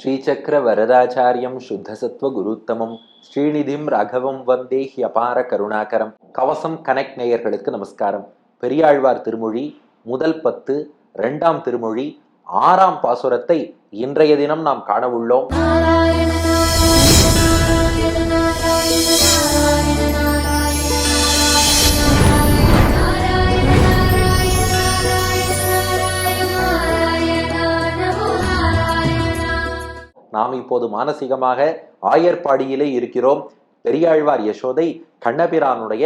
ஸ்ரீசக்கர வரதாச்சாரியம் சுத்தசத்வ குருத்தமம். ஸ்ரீநிதிம் ரகவம் வந்தே ஹியபார கருணாகரம். கவசம் கனெக்ட் நேயர்களுக்கு நமஸ்காரம். பெரியாழ்வார் திருமொழி முதல் பத்து ரெண்டாம் திருமொழி ஆறாம் பாசுரத்தை இன்றைய தினம் நாம் காண நாம் இப்போது மானசீகமாக ஆயர்பாடியிலே இருக்கிறோம். பெரியாழ்வார் யசோதை கண்ணபிரானுடைய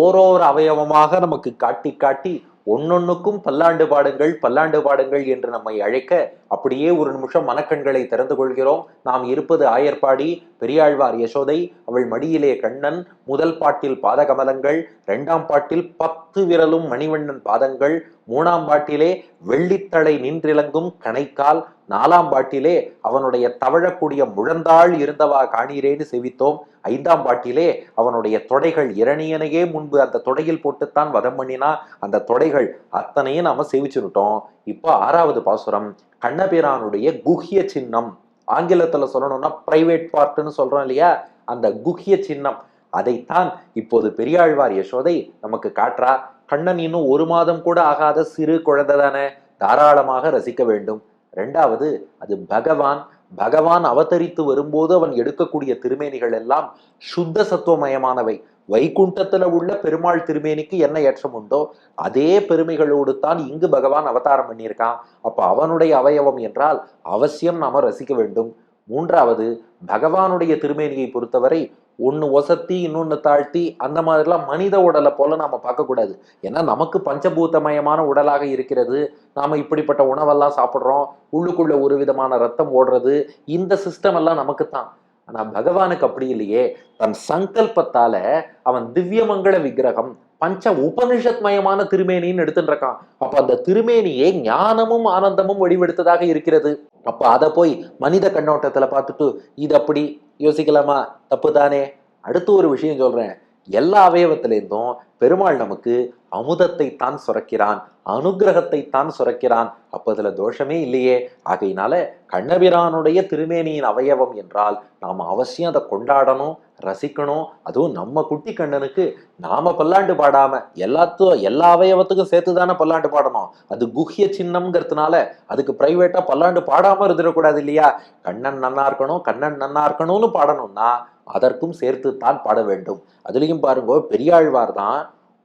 ஓரோர் அவயவமாக நமக்கு காட்டி காட்டி ஒன்னொன்னுக்கும் பல்லாண்டு பாடுங்கள் பல்லாண்டு பாடுங்கள் என்று நம்மை அழைக்க அப்படியே ஒரு நிமிஷம் மனக்கண்களை திறந்து கொள்கிறோம். நாம் இருப்பது ஆயர்பாடி பெரியாழ்வார் யசோதை அவள் மடியிலே கண்ணன் முதல் பாட்டில் பாதகமலங்கள் இரண்டாம் பாட்டில் பத்து விரலும் மணிவண்ணன் பாதங்கள் மூணாம் பாட்டிலே வெள்ளித்தலை நின்றிலங்கும் கணைக்கால் நாலாம் பாட்டிலே அவனுடைய தவழக்கூடிய முழந்தாள் இருந்தவா காணீரேன்னு செவித்தோம். ஐந்தாம் பாட்டிலே அவனுடைய தொடைகள் இரணியனையே முன்பு அந்த தொடையில் போட்டுத்தான் வதம் பண்ணினா அந்த தொடைகள் அத்தனையும் நாம சேவிச்சுட்டோம் இப்போ ஆறாவது பாசுரம். கண்ணபிரானுடைய குஹ்ய சின்னம். ஆங்கிலத்துல சொல்லணும்னா பிரைவேட் பார்ட்னு சொல்கிறோம் இல்லையா? அந்த குஹ்ய சின்னம். அதைத்தான் இப்போது பெரியாழ்வார் யசோதை நமக்கு காட்டுறா. கண்ணன் இன்னும் ஒரு மாதம் கூட ஆகாத சிறு குழந்தை தானே. தாராளமாக ரசிக்க வேண்டும். ரெண்டாவது அது பகவான். பகவான் அவதரித்து வரும்போது அவன் எடுக்கக்கூடிய திருமேனிகள் எல்லாம் சுத்த சத்துவமயமானவை. வைகுண்டத்துல உள்ள பெருமாள் திருமேனிக்கு என்ன ஏற்றம் உண்டோ அதே பெருமைகளோடு தான் இங்கு பகவான் அவதாரம் பண்ணியிருக்கான். அப்ப அவனுடைய அவயவம் என்றால் அவசியம் நாம ரசிக்க வேண்டும். மூன்றாவது பகவானுடைய திருமேனியை பொறுத்தவரை ஒன்று ஒசத்தி இன்னொன்று தாழ்த்தி அந்த மாதிரிலாம் மனித உடலை போல நாம் பார்க்கக்கூடாது. ஏன்னா நமக்கு பஞ்சபூதமயமான உடலாக இருக்கிறது. நாம் இப்படிப்பட்ட உணவெல்லாம் சாப்பிட்றோம். உள்ளுக்குள்ளே ஒரு விதமான ரத்தம் ஓடுறது. இந்த சிஸ்டம் எல்லாம் நமக்கு தான் ஆனால் பகவானுக்கு அப்படி இல்லையே. தன் சங்கல்பத்தால அவன் திவ்யமங்கள விக்கிரகம் பஞ்ச உபனிஷத் மயமான திருமேனின்னு எடுத்துட்டு இருக்கான் அப்ப அந்த திருமேனியே ஞானமும் ஆனந்தமும் வடிவெடுத்ததாக இருக்கிறது. அப்ப அதை போய் மனித கண்ணோட்டத்துல பார்த்துட்டு இது அப்படி? யோசிக்கலாமா? தப்பு தானே அடுத்து ஒரு விஷயம் சொல்றேன். எல்லா அவயவத்திலேருந்தும் பெருமாள் நமக்கு அமுதத்தை தான் சுரக்கிறான் அனுகிரகத்தை தான் சுரக்கிறான். அப்ப அதுல தோஷமே இல்லையே. ஆகையினால கண்ணபிரானுடைய திருமேனியின் அவயவம் என்றால் நாம் அவசியம் அதை கொண்டாடணும் ரசிக்கணும். அதுவும் நம்ம குட்டி கண்ணனுக்கு நாம பல்லாண்டு பாடாம எல்லாத்தும் எல்லா அவயவத்துக்கும் சேர்த்து தானே பல்லாண்டு பாடணும். அது குஹ்ய சின்னம்ங்கிறதுனால அதுக்கு பிரைவேட்டா பல்லாண்டு பாடாம இருந்துடக்கூடாது இல்லையா? கண்ணன் நன்னா இருக்கணும் கண்ணன் நன்னா இருக்கணும்னு பாடணும்னா அதற்கும் சேர்த்து தான் பாட வேண்டும். அதுலேயும் பாருங்க பெரியாழ்வார் தான்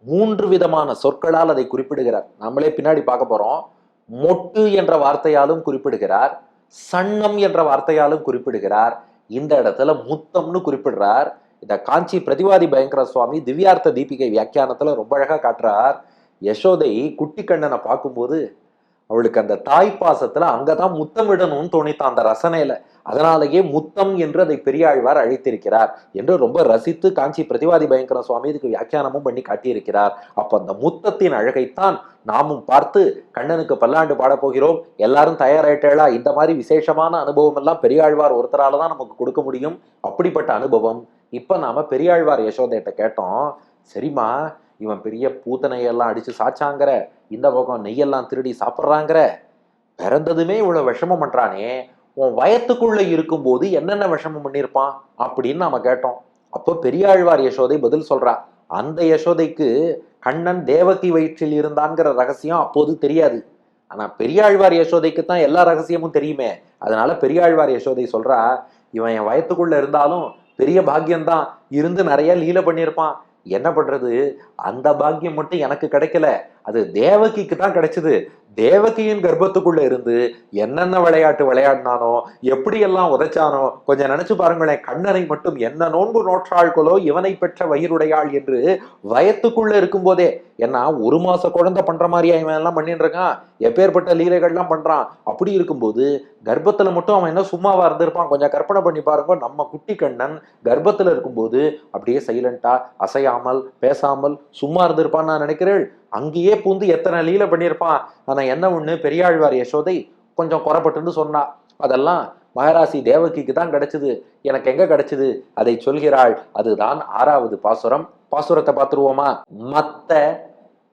மூன்று விதமான சொற்களால் அதை குறிப்பிடுகிறார். நம்மளே பின்னாடி பார்க்க போகிறோம் மொட்டு என்ற வார்த்தையாலும் குறிப்பிடுகிறார். சன்னம் என்ற வார்த்தையாலும் குறிப்பிடுகிறார். இந்த இடத்துல முத்தம்னு குறிப்பிடுறார். இந்த காஞ்சி பிரதிவாதி பயங்கர சுவாமி திவ்யார்த்த தீபிகை வியாக்கியானத்துல ரொம்ப அழகா காட்டுறார். யசோதை குட்டி கண்ணனை பார்க்கும்போது அவளுக்கு அந்த தாய் பாசத்துல அங்கதான் முத்தமிடணும்னு தோணித்தான் அந்த ரசனையில அதனாலேயே முத்தம் என்று அதை பெரியாழ்வார் அழைத்திருக்கிறார் என்று ரொம்ப ரசித்து காஞ்சி பிரதிவாதி பயங்கர சுவாமி இதுக்கு வியாக்கியானமும் பண்ணி காட்டியிருக்கிறார். அப்ப அந்த முத்தத்தின் அழகைத்தான் நாமும் பார்த்து கண்ணனுக்கு பல்லாண்டு பாடப்போகிறோம் எல்லாரும் தயாராயிட்டேளா? இந்த மாதிரி விசேஷமான அனுபவம் எல்லாம் பெரியாழ்வார் ஒருத்தரால தான் நமக்கு கொடுக்க முடியும். அப்படிப்பட்ட அனுபவம். இப்ப நாம பெரியாழ்வார் யசோதையிட்ட கேட்டோம் சரிம்மா இவன் பெரிய பூத்தனையெல்லாம் அடிச்சு சாச்சாங்கிற இந்த பக்கம் நெய்யெல்லாம் திருடி சாப்பிட்றாங்கிற? பிறந்ததுமே இவ்வளோ விஷமம் பண்ணுறானே உன் வயத்துக்குள்ளே இருக்கும்போது என்னென்ன விஷமம் பண்ணியிருப்பான் அப்படின்னு நாம் கேட்டோம். அப்போ பெரியாழ்வார் யசோதை பதில் சொல்கிறா அந்த யசோதைக்கு கண்ணன் தேவகி வயிற்றில் இருந்தான்ங்கிற ரகசியம் அப்போது தெரியாது. ஆனால் பெரியாழ்வார் யசோதைக்கு தான் எல்லா ரகசியமும் தெரியுமே. அதனால பெரியாழ்வார் யசோதை சொல்கிறா இவன் என் வயத்துக்குள்ளே இருந்தாலும் பெரிய பாக்கியம்தான் இருந்து நிறைய லீல பண்ணியிருப்பான் என்ன பண்ணுறது அந்த பாக்கியம் மட்டும் எனக்கு கிடைக்கல. அது தேவகிக்கு தான் கிடைச்சது. தேவகியின் கர்ப்பத்துக்குள்ள இருந்து என்னென்ன விளையாட்டு விளையாடினானோ எப்படியெல்லாம் உதைச்சானோ கொஞ்சம் நினைச்சு பாருங்களேன் கண்ணனை மட்டும் என்ன நோன்பு நோற்றாள்களோ இவனை பெற்ற வயிறுடையாள் என்று வயத்துக்குள்ள இருக்கும்போதே ஏன்னா ஒரு மாச குழந்தை பண்ற மாதிரியா இவன் எல்லாம் பண்ணிட்டு இருக்கான்? எப்பேற்பட்ட லீலைகள்லாம் பண்றான்? அப்படி இருக்கும்போது கர்ப்பத்துல மட்டும் அவன் என்ன சும்மாவா இருந்திருப்பான்? கொஞ்சம் கற்பனை பண்ணி பாருங்க நம்ம குட்டி கண்ணன் கர்ப்பத்துல இருக்கும்போது அப்படியே சைலண்டா அசையாமல் பேசாமல் சும்மா இருந்திருப்பான்னு நான் நினைக்கிறேன் அங்கேயே பூந்து எத்தனை லீல பண்ணியிருப்பான்? ஆனால் என்ன ஒன்று பெரியாழ்வார் யசோதை கொஞ்சம் குறப்பட்டுன்னு சொன்னா அதெல்லாம் மகராசி தேவகிக்கு தான் கிடைச்சது. எனக்கு எங்க கிடைச்சது? அதை சொல்கிறாள். அதுதான் ஆறாவது பாசுரம். பாசுரத்தை பார்த்துருவோமா? மத்த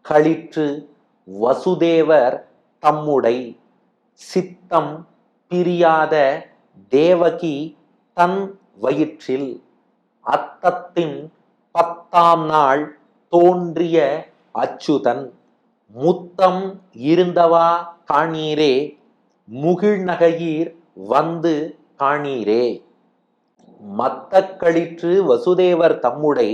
களிற்று வசுதேவர் தம்முடை சித்தம் பிரியாத தேவகி தன் வயிற்றில் அத்தத்தின் பத்தாம் நாள் தோன்றிய அச்சுதன் முத்தம் இருந்தவா காணீரே முகிழ்நகையீர் வந்து காணீரே. மத்தக்களிற்று வசுதேவர் தம்முடை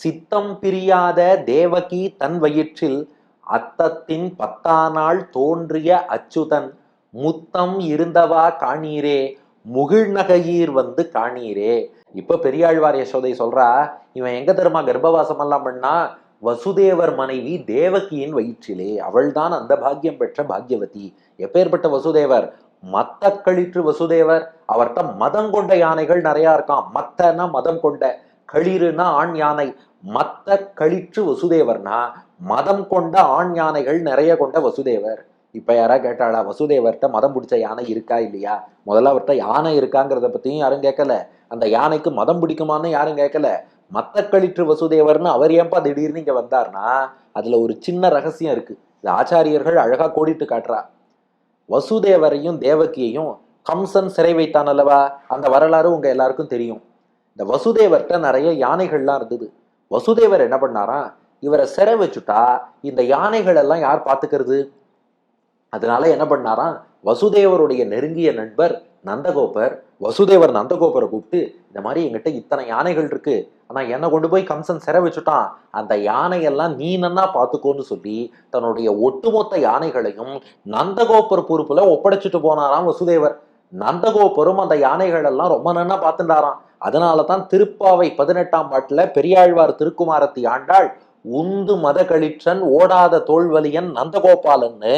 சித்தம் பிரியாத தேவகி தன் வயிற்றில் அத்தத்தின் பத்தானால் தோன்றிய அச்சுதன் முத்தம் இருந்தவா காணீரே முகிழ்நகையீர் வந்து காணீரே. இப்ப பெரியாழ்வார் யசோதை சொல்றா இவன் எங்க தருமா கர்ப்பவாசம் எல்லாம் பண்ணா வசுதேவர் மனைவி தேவகியின் வயிற்றிலே அவள்தான் அந்த பாக்கியம் பெற்ற பாக்யவதி. எப்பேற்பட்ட வசுதேவர்? மத்த கழிற்று வசுதேவர். அவர்கிட்ட மதம் கொண்ட யானைகள் நிறைய இருக்கான் மத்தனா மதம் கொண்ட களிறுனா ஆண் யானை. மத்த கழிற்று வசுதேவர்னா மதம் கொண்ட ஆண் யானைகள் நிறைய கொண்ட வசுதேவர். இப்ப யாரா கேட்டாளா வசுதேவர்கிட்ட மதம் பிடிச்ச யானை இருக்கா இல்லையா? முதல்ல அவர்கிட்ட யானை இருக்காங்கிறத பத்தியும் யாரும் கேட்கல அந்த யானைக்கு மதம் பிடிக்குமான்னு யாரும் கேட்கல மத்த கழிற்று வசுதேவர்னு அவர் ஏன்பா திடீர்னு இங்க வந்தார்னா அதுல ஒரு சின்ன ரகசியம் இருக்கு. இது ஆச்சாரியர்கள் அழகா கோடிட்டு காட்டுறா. வசுதேவரையும் தேவகியையும் கம்சன் சிறை வைத்தான் அல்லவா? அந்த வரலாறு உங்க எல்லாருக்கும் தெரியும். இந்த வசுதேவர்கிட்ட நிறைய யானைகள்லாம் இருந்தது. வசுதேவர் என்ன பண்ணாராம் இவரை சிறை வச்சுட்டா இந்த யானைகள் எல்லாம் யார் பாத்துக்கிறது அதனால என்ன பண்ணாராம்? வசுதேவருடைய நெருங்கிய நண்பர் நந்தகோபர் வசுதேவர் நந்தகோபரை கூப்பிட்டு இந்த மாதிரி எங்கிட்ட இத்தனை யானைகள் இருக்கு. ஆனா என்னை கொண்டு போய் கம்சன் சிற வச்சுட்டான். அந்த யானையெல்லாம் நீ நன்னா பார்த்துக்கோன்னு சொல்லி தன்னுடைய ஒட்டுமொத்த யானைகளையும் நந்தகோபர் பொறுப்புல ஒப்படைச்சிட்டு போனாராம் வசுதேவர். நந்தகோபரும் அந்த யானைகள் எல்லாம் ரொம்ப நன்னா பார்த்துட்டாராம் அதனால தான் திருப்பாவை பதினெட்டாம் பாட்டுல பெரியாழ்வார் திருக்குமாரத்தி ஆண்டாள் உந்து மத கழிற்றன் ஓடாத தோல்வலியன் நந்தகோபாலன்னு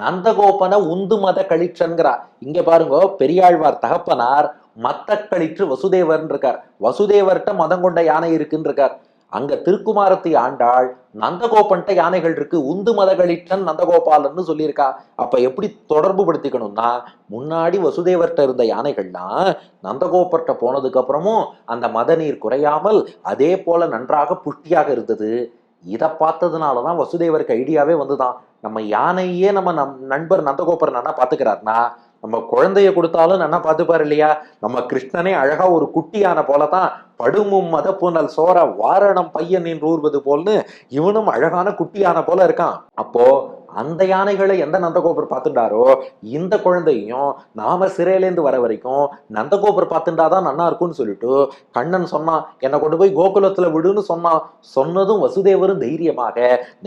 நந்தகோபனை உந்து மத கழிற்றன்கிறா இங்க பாருங்க பெரியாழ்வார் தகப்பனார் மத்த கழிற்று வசுதேவர்ன்னு இருக்கார் வசுதேவர்கிட்ட மதம் கொண்ட யானை இருக்குன்னு இருக்கார் அங்க திருக்குமாரத்தை ஆண்டாள் நந்தகோபன்ட்ட யானைகள் இருக்கு. உந்து மத கழிற்றன் நந்தகோபாலன்னு சொல்லியிருக்கா. அப்ப எப்படி தொடர்பு படுத்திக்கணும்னா முன்னாடி வசுதேவர்கிட்ட இருந்த யானைகள்லாம் நந்தகோபர்கிட்ட போனதுக்கு அப்புறமும் அந்த மத நீர் குறையாமல் அதே போல நன்றாக புஷ்டியாக இருந்தது. இதை பார்த்ததுனாலதான் வசுதேவருக்கு ஐடியாவே வந்துதான் நம்ம யானையே நம்ம நம் நண்பர் நந்தகோபர் நன்னா பாத்துக்கிறாருனா நம்ம குழந்தைய கொடுத்தாலும் நன்னா பார்த்துப்பாரு இல்லையா? நம்ம கிருஷ்ணனே அழகா ஒரு குட்டியான போல தான் படுமும் மத புனல் சோர வாரணம் பையன் என்று ஊர்வது போல்னு இவனும் அழகான குட்டியான போல இருக்கான். அப்போ அந்த யானைகளை எந்த நந்தகோபர் பார்த்துட்டாரோ இந்த குழந்தையும் நாம சிறையிலேருந்து வர வரைக்கும் நந்தகோபர் பார்த்துட்டாதான் நன்னா இருக்கும்னு சொல்லிட்டு கண்ணன் சொன்னான் என்னை கொண்டு போய் கோகுலத்துல விடுன்னு சொன்னான் சொன்னதும் வசுதேவரும் தைரியமாக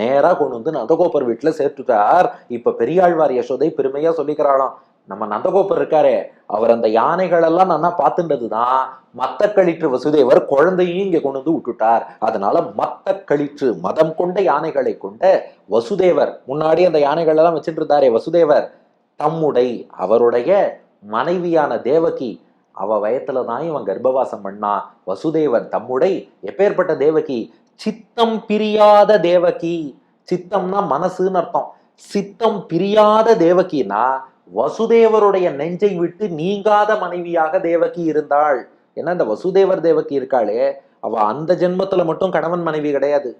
நேராக கொண்டு வந்து நந்தகோபர் வீட்டில் சேர்த்துட்டார். இப்போ பெரியாழ்வார் யசோதை பெருமையாக சொல்லிக்கிறாளாம். நம்ம நந்தகோபர் இருக்காரே அவர் அந்த யானைகளெல்லாம் நான் நன்னா பார்த்துட்டதுதான் மத்த கழிற்று வசுதேவர் குழந்தையும் இங்கே கொண்டு வந்து விட்டுட்டார். அதனால மத்த கழிற்று மதம் கொண்ட யானைகளை கொண்ட வசுதேவர் முன்னாடி அந்த யானைகள் எல்லாம் வச்சுட்டு இருந்தாரே வசுதேவர் தம்முடை அவருடைய மனைவியான தேவகி அவ வயத்துல தான் இவன் கர்ப்பவாசம் பண்ணா வசுதேவர் தம்முடை எப்பேற்பட்ட தேவகி? சித்தம் பிரியாத தேவகி. சித்தம்னா மனசுன்னு அர்த்தம். சித்தம் பிரியாத தேவகினா வசுதேவருடைய நெஞ்சை விட்டு நீங்காத மனைவியாக தேவகி இருந்தாள். ஏன்னா இந்த வசுதேவர் தேவகி இருக்காளே அவ அந்த ஜென்மத்துல மட்டும் கணவன் மனைவி கிடையாது.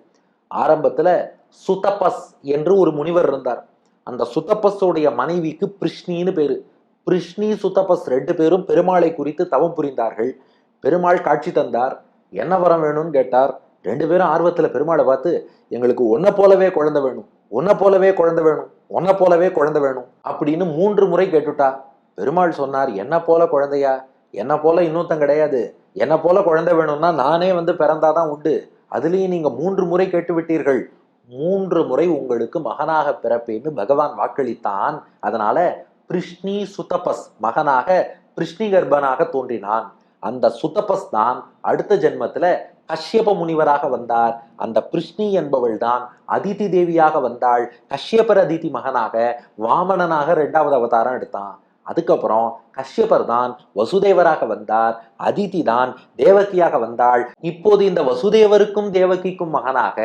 ஆரம்பத்துல சுதபஸ் என்று ஒரு முனிவர் இருந்தார். அந்த சுதபஸுடைய மனைவிக்கு பிருஷ்ணின்னு பேரு. பிருஷ்ணி சுதபஸ் ரெண்டு பேரும் பெருமாளை குறித்து தவம் புரிந்தார்கள். பெருமாள் காட்சி தந்தார். என்ன வரம் வேணும்னு கேட்டார். ரெண்டு பேரும் ஆர்வத்துல பெருமாளை பார்த்து எங்களுக்கு உன்னை போலவே குழந்தை வேணும் உன்னை போலவே குழந்தை வேணும் உன்னை போலவே குழந்தை வேணும் அப்படின்னு மூன்று முறை கேட்டுட்டா. பெருமாள் சொன்னார் என்ன போல குழந்தையா? என்ன போல இன்னொருத்தன் கிடையாது. என்ன போல குழந்தை வேணும்னா நானே வந்து பிறந்தாதான் உண்டு. அதுலேயும் நீங்க மூன்று முறை கேட்டு விட்டீர்கள். மூன்று முறை உங்களுக்கு மகனாக பிறப்பேன்னு பகவான் வாக்களித்தான். அதனால பிருஷ்ணி சுதபஸ் மகனாக பிருஷ்ணி கர்ப்பனாக தோன்றினான். அந்த சுதபஸ் தான் அடுத்த ஜென்மத்துல கஷ்யப முனிவராக வந்தார். அந்த பிருஷ்ணி என்பவள் தான் அதிதி தேவியாக வந்தாள். கஷ்யபர் அதிதி மகனாக வாமனனாக ரெண்டாவது அவதாரம் எடுத்தான். அதுக்கப்புறம் கஷ்யபர் தான் வசுதேவராக வந்தார் அதிதி தான் தேவகியாக வந்தாள். இப்போது இந்த வசுதேவருக்கும் தேவகிக்கும் மகனாக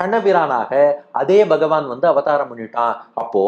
கண்ணபிரானாக அதே பகவான் வந்து அவதாரம் பண்ணிட்டான். அப்போ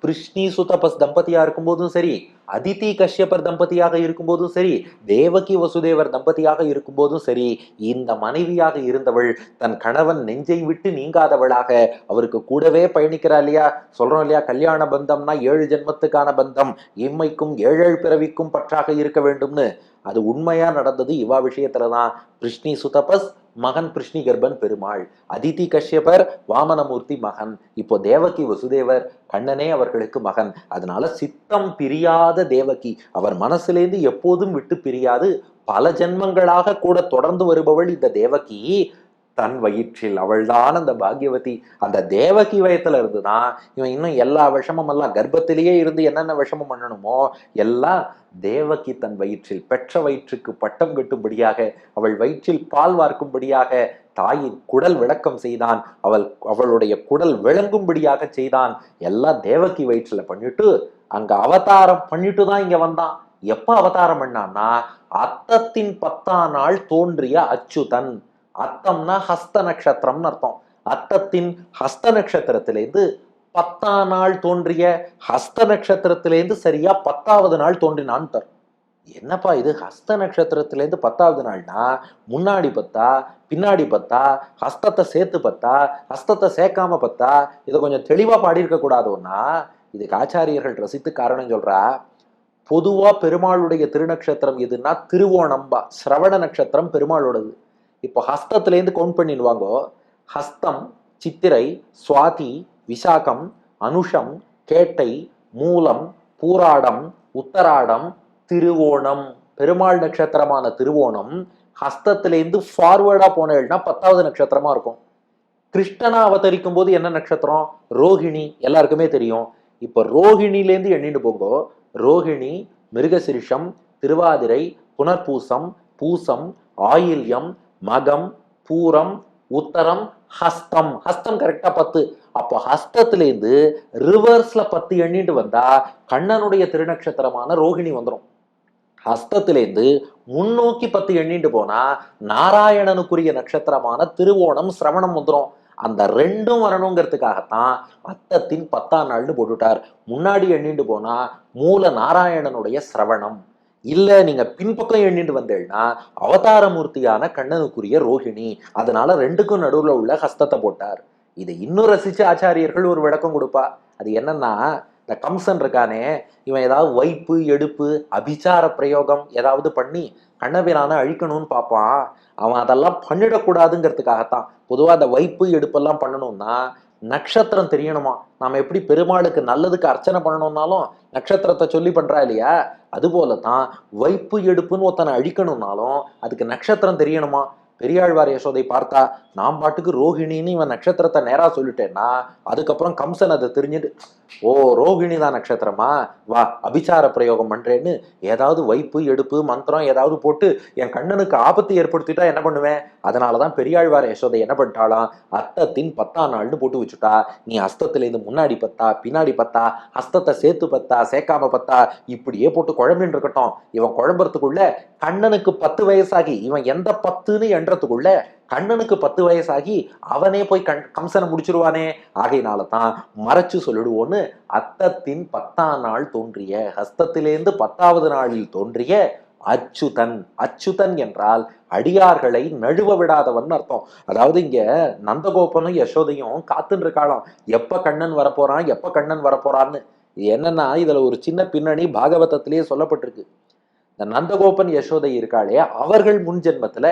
பிருஷ்ணி சுதபஸ் தம்பதியா இருக்கும்போதும் சரி அதிதி கஷ்யபர் தம்பதியாக இருக்கும்போதும் சரி தேவகி வசுதேவர் தம்பதியாக இருக்கும்போதும் சரி இந்த மனைவியாக இருந்தவள் தன் கணவன் நெஞ்சை விட்டு நீங்காதவளாக அவருக்கு கூடவே பயணிக்கிறா இல்லையா? சொல்றோம் இல்லையா? கல்யாண பந்தம்னா ஏழு ஜென்மத்துக்கான பந்தம் இம்மைக்கும் ஏழேழு பிறவி பிறவிக்கும் பற்றாக இருக்க வேண்டும்னு. அது உண்மையா நடந்தது இவா விஷயத்துல தான் பிருஷ்ணி சுதபஸ் மகன் பிருஷ்ணி கர்ப்பன் பெருமாள். அதிதி கஷ்யபர் வாமனமூர்த்தி மகன். இப்போ தேவகி வசுதேவர் கண்ணனே அவர்களுக்கு மகன். அதனால சித்தம் பிரியாத தேவகி. அவர் மனசுலேருந்து எப்போதும் விட்டு பிரியாது. பல ஜென்மங்களாக கூட தொடர்ந்து வருபவள் இந்த தேவகி. தன் வயிற்றில். அவள்தான் அந்த பாக்யவதி. அந்த தேவகி வயத்துல இருந்துதான் இவன் இன்னும் எல்லா விஷமும் எல்லாம் கர்ப்பத்திலேயே இருந்து என்னென்ன விஷமம் பண்ணணுமோ எல்லாம் தேவகி தன் வயிற்றில். பெற்ற வயிற்றுக்கு பட்டம் கட்டும்படியாக அவள் வயிற்றில் பால் வார்க்கும்படியாக தாயின் குடல் விளக்கம் செய்தான். அவள் அவளுடைய குடல் விளங்கும்படியாக செய்தான். எல்லாம் தேவகி வயிற்றில் பண்ணிட்டு அங்க அவதாரம் பண்ணிட்டு தான் இங்க வந்தான். எப்ப அவதாரம் பண்ணான்னா அத்தத்தின் பத்தாம் நாள் தோன்றிய அச்சுதன். அத்தம்னா ஹஸ்த நட்சத்திரம்னு அர்த்தம். அத்தத்தின் ஹஸ்த நட்சத்திரத்திலேருந்து பத்தாம் நாள் தோன்றிய ஹஸ்த நட்சத்திரத்திலேருந்து சரியா பத்தாவது நாள் தோன்றினான் தரும். என்னப்பா இது? ஹஸ்த நட்சத்திரத்திலேருந்து பத்தாவது நாள்னா முன்னாடி பத்தா பின்னாடி பத்தா ஹஸ்தத்தை சேர்த்து பத்தா ஹஸ்தத்தை சேர்க்காம பத்தா இதை கொஞ்சம் தெளிவா பாடியிருக்க கூடாதோன்னா இதுக்கு ஆச்சாரியர்கள் ரசித்து காரணம் சொல்றா பொதுவா பெருமாளுடைய திருநக்ஷத்திரம் எதுன்னா திருவோணம்பா சிரவண நட்சத்திரம் பெருமாளோடது இப்போ ஹஸ்தத்துலேருந்து கவுண்ட் பண்ணிடுவாங்கோ? ஹஸ்தம் சித்திரை சுவாதி விசாகம் அனுஷம் கேட்டை மூலம் பூராடம் உத்தராடம் திருவோணம். பெருமாள் நட்சத்திரமான திருவோணம் ஹஸ்தத்திலேருந்து ஃபார்வேர்டா போனேன்னா பத்தாவது நட்சத்திரமா இருக்கும். கிருஷ்ணனா அவதரிக்கும் போது என்ன நட்சத்திரம்? ரோஹிணி. எல்லாருக்குமே தெரியும். இப்போ ரோஹிணிலேருந்து எண்ணிட்டு போங்கோ. ரோஹிணி மிருகசிரிஷம் திருவாதிரை புனர்பூசம் பூசம் ஆயில்யம் மகம் பூரம் உத்தரம் ஹஸ்தம். ஹஸ்தம் கரெக்டா பத்து. அப்போ ஹஸ்தத்திலேருந்து ரிவர்ஸ்ல பத்து எண்ணிட்டு வந்தா கண்ணனுடைய திருநட்சத்திரமான ரோஹிணி வந்துடும் ஹஸ்தத்திலேருந்து முன்னோக்கி பத்து எண்ணிட்டு போனா நாராயணனுக்குரிய நட்சத்திரமான திருவோணம் சிரவணம் வந்துடும் அந்த ரெண்டும் வரணுங்கிறதுக்காகத்தான் அத்தத்தின் பத்தாம் நாள்னு போட்டுட்டார். முன்னாடி எண்ணிட்டு போனா மூல நாராயணனுடைய சிரவணம். இல்ல நீங்க பின்பக்கம் எண்ணிட்டு வந்தேன்னா அவதாரமூர்த்தியான கண்ணனுக்குரிய ரோஹிணி. அதனால ரெண்டுக்கும் நடுவுல உள்ள ஹஸ்தத்தை போட்டார். இதை இன்னும் ரசிச்சு ஆச்சாரியர்கள் ஒரு விளக்கம் கொடுப்பா. அது என்னன்னா இந்த கம்சன் இருக்கானே இவன் ஏதாவது வைப்பு எடுப்பு அபிச்சார பிரயோகம் ஏதாவது பண்ணி கண்ணபிரான அழிக்கணும்னு பார்ப்பான். அவன் அதெல்லாம் பண்ணிடக்கூடாதுங்கிறதுக்காகத்தான். பொதுவாக அந்த வைப்பு எடுப்பெல்லாம் பண்ணணும்னா நட்சத்திரம் தெரியணுமா? நாம் எப்படி பெருமாளுக்கு நல்லதுக்கு அர்ச்சனை பண்ணணும்னாலும் நட்சத்திரத்தை சொல்லி பண்ணுறா இல்லையா? அதுபோல தான் வைப்பு எடுப்புன்னு ஒருத்தனை அழிக்கணும்னாலும் அதுக்கு நட்சத்திரம் தெரியணுமா? பெரியாழ்வார் யசோதை பார்த்தா நான் பாட்டுக்கு ரோஹிணின்னு இவன் நட்சத்திரத்தை நேராக சொல்லிட்டேன்னா அதுக்கப்புறம் கம்சன் அதை தெரிஞ்சுட்டு ஓ ரோஹிணி தான் நட்சத்திரமா? வா அபிச்சார பிரயோகம் பண்ணுறேன்னு ஏதாவது வைப்பு எடுப்பு மந்திரம் ஏதாவது போட்டு என் கண்ணனுக்கு ஆபத்து ஏற்படுத்திட்டா என்ன பண்ணுவேன்? அதனால தான் பெரியாழ்வார் யசோதை என்ன பண்ணிட்டாலாம் அத்தத்தின் பத்தாம் நாள்னு போட்டு வச்சுட்டா. நீ அஸ்தத்துலேருந்து முன்னாடி பத்தா பின்னாடி பத்தா அஸ்தத்தை சேர்த்து பத்தா சேர்க்காம பத்தா இப்படியே போட்டு குழம்பின்னு இருக்கட்டும். இவன் குழம்புறதுக்குள்ள கண்ணனுக்கு பத்து வயசாகி இவன் எந்த பத்துன்னு எண்றதுக்குள்ள கண்ணனுக்கு பத்து வயசாகி அவனே போய் கண் கம்சனை முடிச்சிருவானே. ஆகையினால தான் மறைச்சு சொல்லிடுவோன்னு அத்தத்தின் பத்தாம் நாள் தோன்றிய ஹஸ்தத்திலேருந்து பத்தாவது நாளில் தோன்றிய அச்சுதன் அச்சுதன் என்றால் அடியார்களை நழுவ விடாதவன் அர்த்தம். அதாவது இங்க நந்தகோபனும் யசோதையும் காத்துன்னு இருக்காளாம். எப்ப கண்ணன் வரப்போறான் எப்ப கண்ணன் வரப்போறான்னு. என்னன்னா இதுல ஒரு சின்ன பின்னணி பாகவதத்திலேயே சொல்லப்பட்டிருக்கு. இந்த நந்தகோபன் யசோதை இருக்காளே அவர்கள் முன் ஜென்மத்துல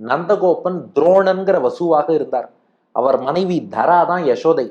நந்தகோபன் துரோணன்கிற வசுவாக இருந்தார். அவர் மனைவி தரா தான் யசோதை.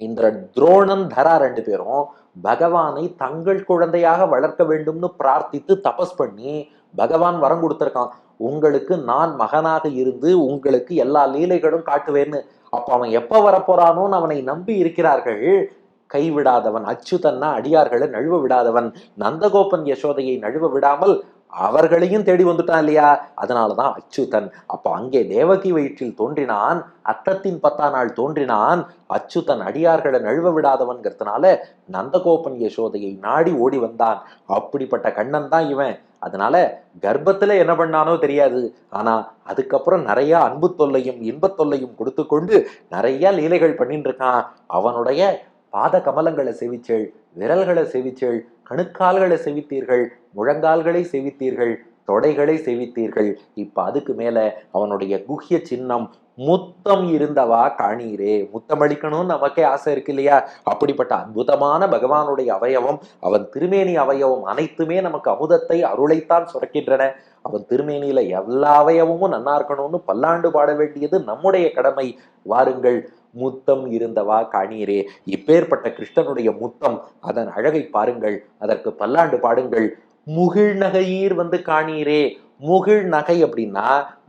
இந்த துரோணன் தரா ரெண்டு பேரும் பகவானை தங்கள் குழந்தையாக வளர்க்க வேண்டும்னு பிரார்த்தித்து தபஸ் பண்ணி பகவான் வரம் கொடுத்துருக்கான். உங்களுக்கு நான் மகனாக இருந்து உங்களுக்கு எல்லா லீலைகளும் காட்டுவேன்னு. அப்ப அவன் எப்ப வரப்போறானோன்னு அவனை நம்பி இருக்கிறார்கள். கைவிடாதவன் அச்சுதன்னா அடியார்களை நழுவ விடாதவன். நந்தகோபன் யசோதையை நழுவ விடாமல் அவர்களையும் தேடி வந்துட்டான் இல்லையா? அதனாலதான் அச்சுதன். அப்போ அங்கே தேவகி வயிற்றில் தோன்றினான். அத்தத்தின் பத்தா நாள் தோன்றினான். அச்சுதன் அடியார்களை நழுவ விடாதவன்கிறதுனால நந்தகோபன் யசோதையை நாடி ஓடி வந்தான். அப்படிப்பட்ட கண்ணன் தான் இவன். அதனால கர்ப்பத்தில் என்ன பண்ணானோ தெரியாது. ஆனால் அதுக்கப்புறம் நிறைய அன்பு தொல்லையும் இன்பத் தொல்லையும் கொடுத்து கொண்டு நிறைய லீலைகள் பண்ணிட்டு இருக்கான் அவனுடைய பாத கமலங்களை செவிச்சேள் விரல்களை செவிச்சேள் கணுக்கால்களை செவித்தீர்கள் முழங்கால்களை செவித்தீர்கள் தொடைகளை செவித்தீர்கள். இப்ப அதுக்கு மேல அவனுடைய குஹ்ய சின்னம் முத்தம் இருந்தவா காணீரே? முத்தமளிக்கணும்னு நமக்கே ஆசை இருக்கு இல்லையா? அப்படிப்பட்ட அற்புதமான பகவானுடைய அவயவம் அவன் திருமேனி அவயவம் அனைத்துமே நமக்கு அமுதத்தை அருளைத்தான் சுரக்கின்றன. அவன் திருமேனியில எல்லா அவயவமும் நன்னா இருக்கணும்னு பல்லாண்டு பாட வேண்டியது நம்முடைய கடமை. வாருங்கள் முத்தம் இருந்தவா காணீரே இப்பேற்பட்ட கிருஷ்ணனுடைய முத்தம் அதன் அழகை பாருங்கள் அதற்கு பல்லாண்டு பாடுங்கள். முகிழ் நகையீர் வந்து காணீரே முகிழ் நகை அப்படின்னா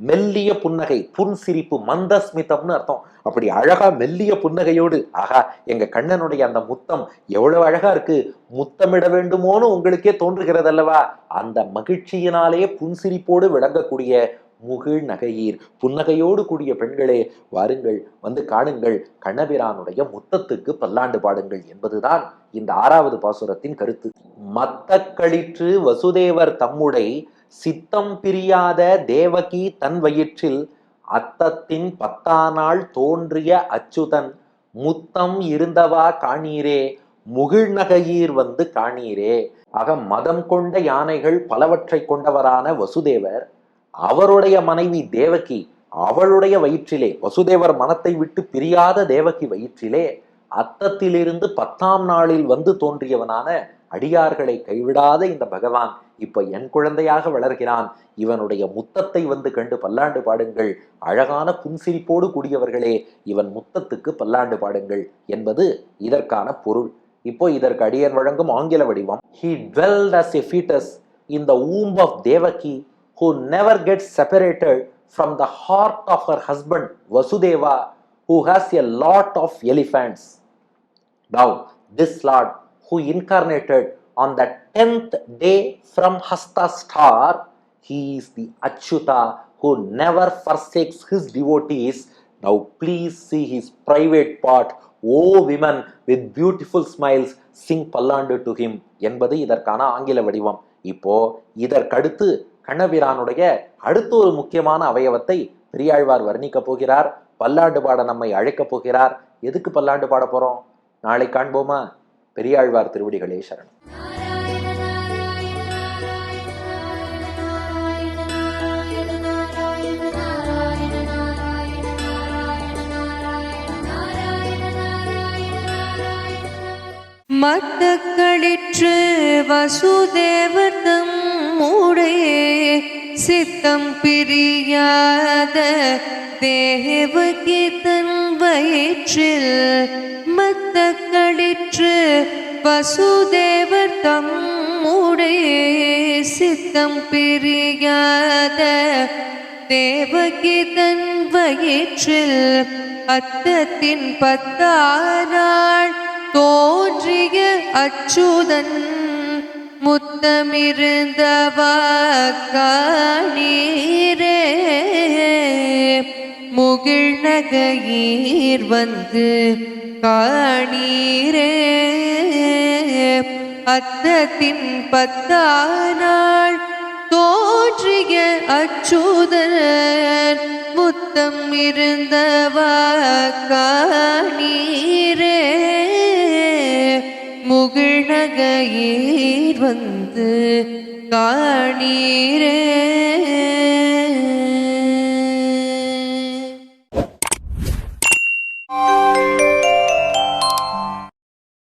மெல்லிய புன்னகை புன்சிரிப்பு மந்தஸ்மிதம்னு அர்த்தம். அப்படி அழகா மெல்லிய புன்னகையோடு ஆகா எங்க கண்ணனுடைய அந்த முத்தம் எவ்வளவு அழகா இருக்கு. முத்தமிட வேண்டுமோன்னு உங்களுக்கே தோன்றுகிறது அல்லவா அந்த மகிழ்ச்சியினாலே புன்சிரிப்போடு விளங்கக்கூடிய முகிழ் நகையீர். புன்னகையோடு கூடிய பெண்களே வாருங்கள் வந்து காணுங்கள். கண்ணபிரானுடைய முத்தத்துக்கு பல்லாண்டு பாடுங்கள் என்பதுதான் இந்த ஆறாவது பாசுரத்தின் கருத்து. மத்த கழிற்று வசுதேவர் தம்முடை சித்தம் பிரியாத தேவகி தன் வயிற்றில் அத்தத்தின் பத்தானாள் தோன்றிய அச்சுதன் முத்தம் இருந்தவா காணீரே முகிழ் நகையீர் வந்து காணீரே. ஆக மதம் கொண்ட யானைகள் பலவற்றை கொண்டவரான வசுதேவர் அவருடைய மனைவி தேவகி அவளுடைய வயிற்றிலே வசுதேவர் மனத்தை விட்டு பிரியாத தேவகி வயிற்றிலே அத்தத்திலிருந்து பத்தாம் நாளில் வந்து தோன்றியவனான அடியார்களை கைவிடாத இந்த பகவான் இப்ப என் குழந்தையாக வளர்கிறான். இவனுடைய முத்தத்தை வந்து கண்டு பல்லாண்டு பாடுங்கள். அழகான புன்சிரிப்போடு கூடியவர்களே இவன் முத்தத்துக்கு பல்லாண்டு பாடுங்கள் என்பது இதற்கான பொருள். இப்போ இதற்கு அடியன் வழங்கும் ஆங்கில வடிவம். He dwell as a fetus in the womb Devaki who never gets separated from the heart of her husband vasudeva who has a lot of elephants now this lord who incarnated on the 10th day from hasta star he is the achyuta who never forsakes his devotees now please see his private part O women with beautiful smiles sing Pallandu to him என்பது இதற்கான ஆங்கில வடிவம் இப்போ இதற்கடுத்து கண்ணபிரானுடைய அடுத்த ஒரு முக்கியமான அவயவத்தை பெரியாழ்வார் வர்ணிக்க போகிறார். பல்லாண்டு பாட நம்மை அழைக்கப் போகிறார். எதுக்கு பல்லாண்டு பாட போறோம்? நாளை காண்போமா? பெரியாழ்வார் திருவடிகளே சரணம். மத்தக்களிற்று வசுதேவர் நம்முடைய சித்தம் பிரியாத தேவகி தன் வயிற்றில் மத்த கடிற்று வசுதேவர் தம்முடைய சித்தம் பிரியாத தேவகி தன் வயிற்றில் அத்தத்தின் பத்தானாள் தோன்றிய அச்சுதன் முத்தமிருந்தவாக்கீரே முகிழ் நகையீர் வந்து காணீரே. அத்தத்தின் பத்தானாள் தோன்றிய அச்சுதன் முத்தம் இருந்தவாக்கீரே முகிழ்நகையீர் வந்து காணீரே.